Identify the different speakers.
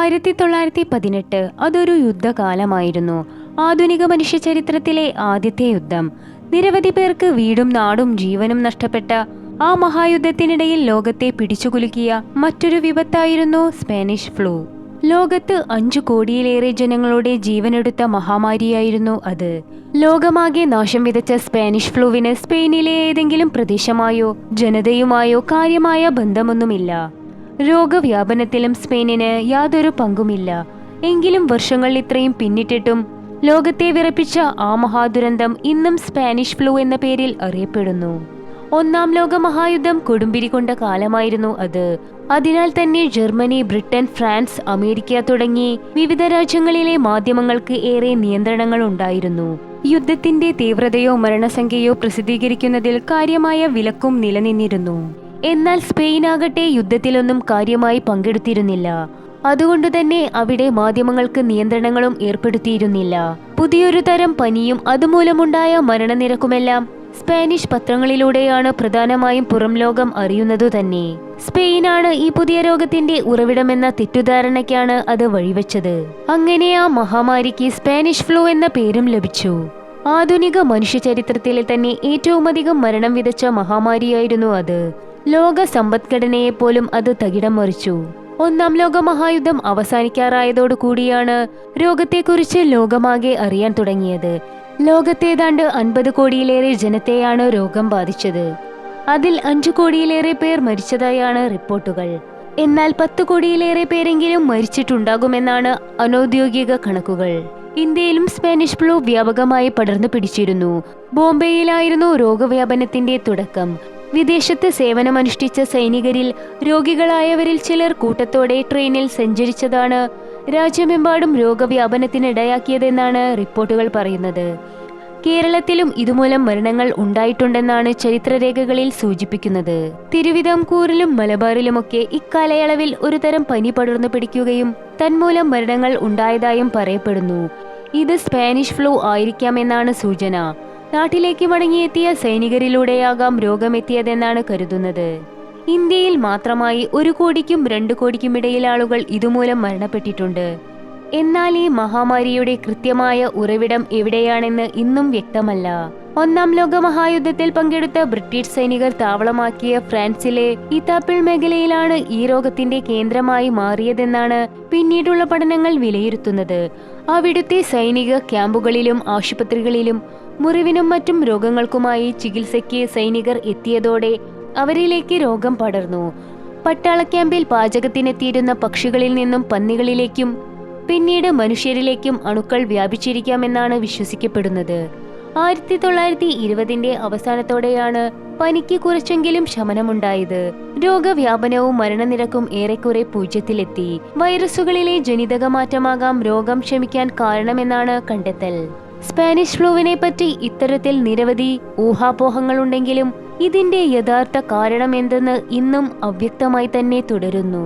Speaker 1: ആയിരത്തി തൊള്ളായിരത്തി പതിനെട്ട് അതൊരു യുദ്ധകാലമായിരുന്നു. ആധുനിക മനുഷ്യ ചരിത്രത്തിലെ ആദ്യത്തെ യുദ്ധം. നിരവധി പേർക്ക് വീടും നാടും ജീവനും നഷ്ടപ്പെട്ട ആ മഹായുദ്ധത്തിനിടയിൽ ലോകത്തെ പിടിച്ചുകുലുക്കിയ മറ്റൊരു വിപത്തായിരുന്നു സ്പാനിഷ് ഫ്ലൂ. ലോകത്ത് അഞ്ചു കോടിയിലേറെ ജനങ്ങളുടെ ജീവനെടുത്ത മഹാമാരിയായിരുന്നു അത്. ലോകമാകെ നാശം വിതച്ച സ്പാനിഷ് ഫ്ലൂവിന് സ്പെയിനിലെ ഏതെങ്കിലും പ്രദേശമായോ ജനതയുമായോ കാര്യമായ ബന്ധമൊന്നുമില്ല. രോഗവ്യാപനത്തിലും സ്പെയിനിന് യാതൊരു പങ്കുമില്ല. എങ്കിലും വർഷങ്ങൾ ഇത്രയും പിന്നിട്ടിട്ടും ലോകത്തെ വിറപ്പിച്ച ആ മഹാദുരന്തം ഇന്നും സ്പാനിഷ് ഫ്ലൂ എന്ന പേരിൽ അറിയപ്പെടുന്നു. ഒന്നാം ലോക മഹായുദ്ധം കൊടുമ്പിരി കൊണ്ട കാലമായിരുന്നു അത്. അതിനാൽ തന്നെ ജർമ്മനി ബ്രിട്ടൻ ഫ്രാൻസ് അമേരിക്ക തുടങ്ങി വിവിധ രാജ്യങ്ങളിലെ മാധ്യമങ്ങൾക്ക് ഏറെ നിയന്ത്രണങ്ങൾ ഉണ്ടായിരുന്നു. യുദ്ധത്തിന്റെ തീവ്രതയോ മരണസംഖ്യയോ പ്രസിദ്ധീകരിക്കുന്നതിൽ കാര്യമായ വിലക്കും നിലനിന്നിരുന്നു. എന്നാൽ സ്പെയിനാകട്ടെ യുദ്ധത്തിലൊന്നും കാര്യമായി പങ്കെടുത്തിരുന്നില്ല. അതുകൊണ്ട് തന്നെ അവിടെ മാധ്യമങ്ങൾക്ക് നിയന്ത്രണങ്ങളും ഏർപ്പെടുത്തിയിരുന്നില്ല. പുതിയൊരു തരം പനിയും അതുമൂലമുണ്ടായ മരണനിരക്കുമെല്ലാം സ്പാനിഷ് പത്രങ്ങളിലൂടെയാണ് പ്രധാനമായും പുറം ലോകം അറിയുന്നതു തന്നെ. സ്പെയിനാണ് ഈ പുതിയ രോഗത്തിന്റെ ഉറവിടമെന്ന തെറ്റുധാരണയ്ക്കാണ് അത് വഴിവെച്ചത്. അങ്ങനെ ആ മഹാമാരിക്ക് സ്പാനിഷ് ഫ്ലൂ എന്ന പേരും ലഭിച്ചു. ആധുനിക മനുഷ്യ ചരിത്രത്തിലെ തന്നെ ഏറ്റവുമധികം മരണം വിതച്ച മഹാമാരിയായിരുന്നു അത്. ലോക സമ്പദ്ഘടനയെപ്പോലും അത് തകിടം മറിച്ചു. ഒന്നാം ലോക മഹായുദ്ധം അവസാനിക്കാറായതോടു കൂടിയാണ് രോഗത്തെക്കുറിച്ച് ലോകമാകെ അറിയാൻ തുടങ്ങിയത്. ലോകത്തേതാണ്ട് അൻപത് കോടിയിലേറെ ജനത്തെയാണ് രോഗം ബാധിച്ചത്. അതിൽ അഞ്ചു കോടിയിലേറെ പേർ മരിച്ചതായാണ് റിപ്പോർട്ടുകൾ. എന്നാൽ പത്ത് കോടിയിലേറെ പേരെങ്കിലും മരിച്ചിട്ടുണ്ടാകുമെന്നാണ് അനൌദ്യോഗിക കണക്കുകൾ. ഇന്ത്യയിലും സ്പാനിഷ് ഫ്ലൂ വ്യാപകമായി പടർന്നു പിടിച്ചിരുന്നു. ബോംബെയിലായിരുന്നു രോഗവ്യാപനത്തിന്റെ തുടക്കം. വിദേശത്ത് സേവനമനുഷ്ഠിച്ച സൈനികരിൽ രോഗികളായവരിൽ ചിലർ കൂട്ടത്തോടെ ട്രെയിനിൽ സഞ്ചരിച്ചതാണ് രാജ്യമെമ്പാടും രോഗവ്യാപനത്തിനിടയാക്കിയതെന്നാണ് റിപ്പോർട്ടുകൾ പറയുന്നത്. കേരളത്തിലും ഇതുമൂലം മരണങ്ങൾ ഉണ്ടായിട്ടുണ്ടെന്നാണ് ചരിത്രരേഖകളിൽ സൂചിപ്പിക്കുന്നത്. തിരുവിതാംകൂറിലും മലബാറിലുമൊക്കെ ഇക്കാലയളവിൽ ഒരുതരം പനി പടർന്നു പിടിക്കുകയും തന്മൂലം മരണങ്ങൾ ഉണ്ടായതായും പറയപ്പെടുന്നു. ഇത് സ്പാനിഷ് ഫ്ലൂ ആയിരിക്കാമെന്നാണ് സൂചന. നാട്ടിലേക്ക് മടങ്ങിയെത്തിയ സൈനികരിലൂടെയാകാം രോഗമെത്തിയതെന്നാണ് കരുതുന്നത്. ഇന്ത്യയിൽ മാത്രമായി ഒരു കോടിക്കും രണ്ടു കോടിക്കും ഇടയിൽ ആളുകൾ ഇതുമൂലം മരണപ്പെട്ടിട്ടുണ്ട്. എന്നാൽ ഈ മഹാമാരിയുടെ കൃത്യമായ ഉറവിടം എവിടെയാണെന്ന് ഇന്നും വ്യക്തമല്ല. ഒന്നാം ലോക മഹായുദ്ധത്തിൽ പങ്കെടുത്ത ബ്രിട്ടീഷ് സൈനികർ താവളമാക്കിയ ഫ്രാൻസിലെ ഇതാപ്പിൾ മേഖലയിലാണ് ഈ രോഗത്തിന്റെ കേന്ദ്രമായി മാറിയതെന്നാണ് പിന്നീടുള്ള പഠനങ്ങൾ വിലയിരുത്തുന്നത്. അവിടുത്തെ സൈനിക ക്യാമ്പുകളിലും ആശുപത്രികളിലും മുറിവിനും മറ്റും രോഗങ്ങൾക്കുമായി ചികിത്സയ്ക്ക് സൈനികർ എത്തിയതോടെ അവരിലേക്ക് രോഗം പടർന്നു. പട്ടാള ക്യാമ്പിൽ പാചകത്തിനെത്തിയിരുന്ന പക്ഷികളിൽ നിന്നും പന്നികളിലേക്കും പിന്നീട് മനുഷ്യരിലേക്കും അണുക്കൾ വ്യാപിച്ചിരിക്കാമെന്നാണ് വിശ്വസിക്കപ്പെടുന്നത്. ആയിരത്തി തൊള്ളായിരത്തി ഇരുപതിന്റെ അവസാനത്തോടെയാണ് പനിക്ക് കുറച്ചെങ്കിലും ശമനമുണ്ടായത്. രോഗവ്യാപനവും മരണനിരക്കും ഏറെക്കുറെ പൂജ്യത്തിലെത്തി. വൈറസുകളിലെ ജനിതക മാറ്റമാകാം രോഗം ക്ഷമിക്കാൻ കാരണമെന്നാണ് കണ്ടെത്തൽ. സ്പാനിഷ് ഫ്ലൂവിനെ പറ്റി ഇത്തരത്തിൽ നിരവധി ഊഹാപോഹങ്ങളുണ്ടെങ്കിലും ഇതിന്റെ യഥാർത്ഥ കാരണം എന്തെന്ന് ഇന്നും അവ്യക്തമായി തന്നെ തുടരുന്നു.